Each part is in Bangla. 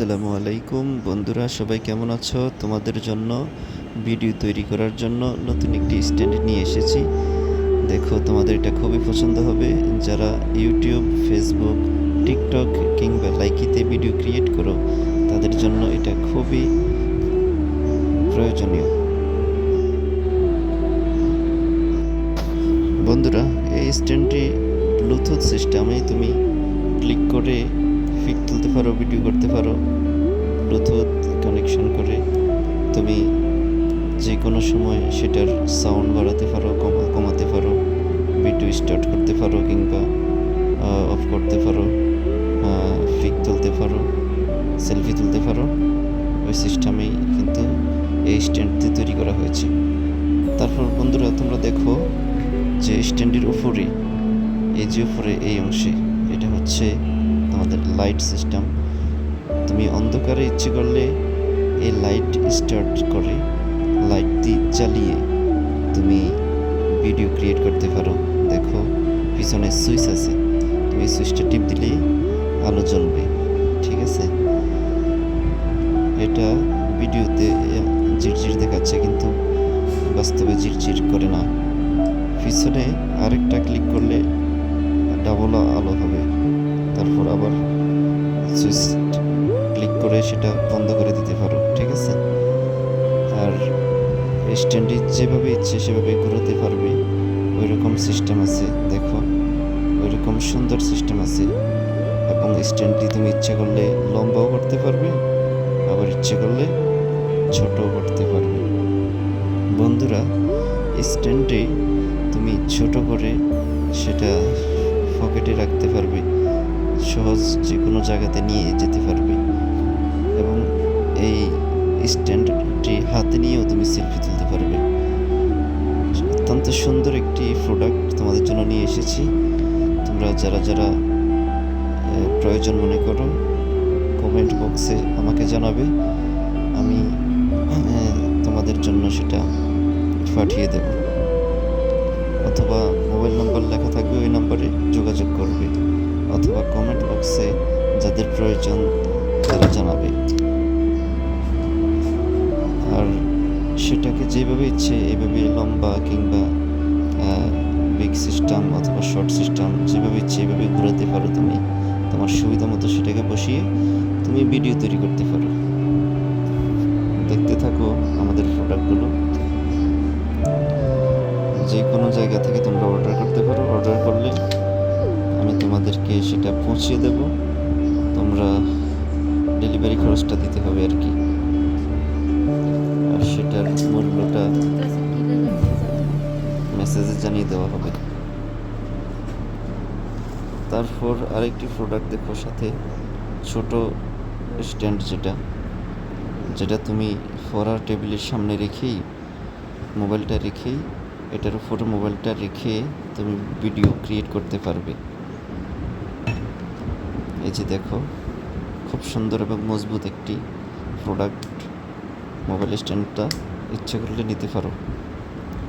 আসসালামু আলাইকুম। বন্ধুরা, সবাই কেমন আছো? তোমাদের জন্য ভিডিও তৈরি করার জন্য নতুন একটি স্ট্যান্ড নিয়ে এসেছি। দেখো, তোমাদের এটা খুবই পছন্দ হবে। যারা ইউটিউব, ফেসবুক, টিকটক কিংবা লাইকিতে ভিডিও ক্রিয়েট করো, তাদের জন্য এটা খুবই প্রয়োজনীয়। বন্ধুরা, এই স্ট্যান্ডটি ব্লুটুথ সিস্টেমে তুমি ক্লিক করে পিক তুলতে পারো ভিডিও করতে পারো ব্লুটুথ কানেকশন করে তুমি যে কোনো সময় সেটার সাউন্ড বাড়াতে পারো, কমা, কমাতে পারো ভিডিও স্টার্ট করতে পারো কিংবা অফ করতে পারো পিক তুলতে পারো সেলফি তুলতে পারো, ওই সিস্টেমেই কিন্তু এই স্ট্যান্ডটি তৈরি করা হয়েছে। তারপর বন্ধুরা তোমরা দেখো যে স্ট্যান্ডের উপরে, এই যে উপরে এই অংশে, এটা হচ্ছে আমাদের লাইট সিস্টেম তুমি অন্ধকারে ইচ্ছে করলে এই লাইট স্টার্ট করে লাইট দিয়ে জ্বালিয়ে তুমি ভিডিও ক্রিয়েট করতে পারো। দেখো, পিছনে সুইচ আছে। তুমি সুইচটা টিপ দিলেই আলো জ্বলবে, ঠিক আছে? এটা ভিডিওতে ঝিরঝির দেখাচ্ছে, কিন্তু বাস্তবে ঝিরঝির করে না। পিছনে আরেকটা ক্লিক করলে ডাবল আলো হবে। তারপর আবার সুইচ ক্লিক করে সেটা বন্ধ করে দিতে পারো, ঠিক আছে? আর স্ট্যান্ডে যেভাবে ইচ্ছে সেভাবে ঘুরোতে পারবে। ওই রকম সিস্টেম আছে, দেখো। ওই রকম সুন্দর সিস্টেম আছে। এবং স্ট্যান্ডটি তুমি ইচ্ছে করলে লম্বাও করতে পারবে, আবার ইচ্ছে করলে ছোটও করতে পারবে। বন্ধুরা স্ট্যান্ডে তুমি ছোট করে সেটা পকেটে রাখতে পারবে। সহজ যে কোনো জায়গাতে নিয়ে যেতে পারবে। এবং এই স্ট্যান্ডটি হাতে নিয়েও তুমি সেলফি তুলতে পারবে। অত্যন্ত সুন্দর একটি প্রোডাক্ট তোমাদের জন্য নিয়ে এসেছি। তোমরা যারা যারা প্রয়োজন মনে করো কমেন্ট বক্সে আমাকে জানাবে। আমি তোমাদের জন্য সেটা পাঠিয়ে দেব। অথবা মোবাইল নাম্বার লেখা থাকবে ওই নাম্বারে যোগাযোগ করবে। অথবা কমেন্ট বক্সে যাদের প্রয়োজন তারা জানাবে। আর সেটাকে যেভাবে ইচ্ছে এভাবে লম্বা কিংবা বিগ সিস্টেম অথবা শর্ট সিস্টেম যেভাবে ইচ্ছে এভাবে ঘোরাতে পারো তুমি, তোমার সুবিধা মতো সেটাকে বসিয়ে তুমি ভিডিও তৈরি করতে পারো। দেখতে থাকো আমাদের প্রোডাক্টগুলো যে কোনো জায়গা থেকে তোমরা অর্ডার করতে পারো। অর্ডার করলে আমি তোমাদেরকে সেটা পৌঁছিয়ে দেব। তোমরা ডেলিভারি খরচটা দিতে হবে আর কি। আর সেটার মূল্যটা মেসেজে জানিয়ে দেওয়া হবে। তারপর আরেকটি প্রোডাক্ট দেখো সাথে, ছোট স্ট্যান্ড যেটা যেটা তুমি পড়ার টেবিলের সামনে রেখেই মোবাইলটা রেখেই, এটার উপরে মোবাইলটা রেখে তুমি ভিডিও ক্রিয়েট করতে পারবে। এই যে দেখো, খুব সুন্দর এবং মজবুত একটি প্রোডাক্ট মোবাইল স্ট্যান্ডটা ইচ্ছে করলে নিতে পারো।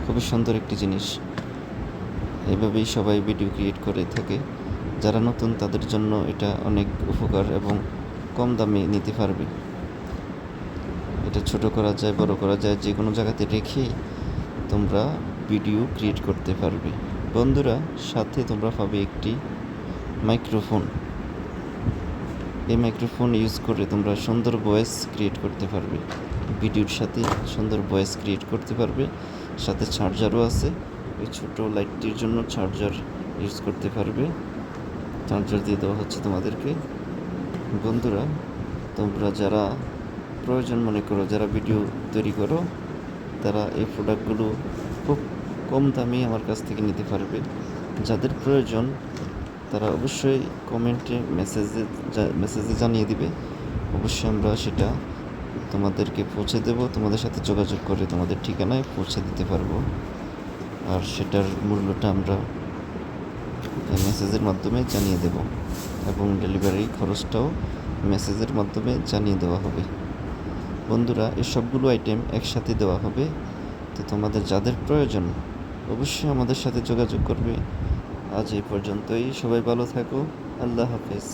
খুবই সুন্দর একটি জিনিস। এভাবেই সবাই ভিডিও ক্রিয়েট করে থাকে। যারা নতুন, তাদের জন্য এটা অনেক উপকার এবং কম দামে নিতে পারবে। এটা ছোট করা যায়, বড় করা যায়, যে কোনো জায়গাতে রেখে তোমরা ভিডিও ক্রিয়েট করতে পারবে। বন্ধুরা, সাথে তোমরা পাবে একটি মাইক্রোফোন এই মাইক্রোফোন ইউজ করে তোমরা সুন্দর ভয়েস ক্রিয়েট করতে পারবে। ভিডিওর সাথে সুন্দর ভয়েস ক্রিয়েট করতে পারবে। সাথে চার্জারও আছে। ওই ছোটো লাইটটির জন্য চার্জার ইউজ করতে পারবে। চার্জার দিয়ে দেওয়া হচ্ছে তোমাদেরকে। বন্ধুরা, তোমরা যারা প্রয়োজন মনে করো, যারা ভিডিও তৈরি করো, তারা এই প্রোডাক্টগুলো খুব কম দামে আমার কাছ থেকে নিতে পারবে। যাদের প্রয়োজন তারা অবশ্যই কমেন্টে মেসেজে মেসেজে জানিয়ে দিবে। অবশ্যই আমরা সেটা তোমাদেরকে পৌঁছে দেব, তোমাদের সাথে যোগাযোগ করে তোমাদের ঠিকানায় পৌঁছে দিতে পারব। আর সেটার মূল্যটা আমরা মেসেজের মাধ্যমে জানিয়ে দেব এবং ডেলিভারি খরচটাও মেসেজের মাধ্যমে জানিয়ে দেওয়া হবে। বন্ধুরা এই সবগুলো আইটেম একসাথে দেওয়া হবে। তো তোমাদের যাদের প্রয়োজন, অবশ্যই আমাদের সাথে যোগাযোগ করবে। আজ এই পর্যন্তই। সবাই ভালো থাকো। আল্লাহ হাফেজ।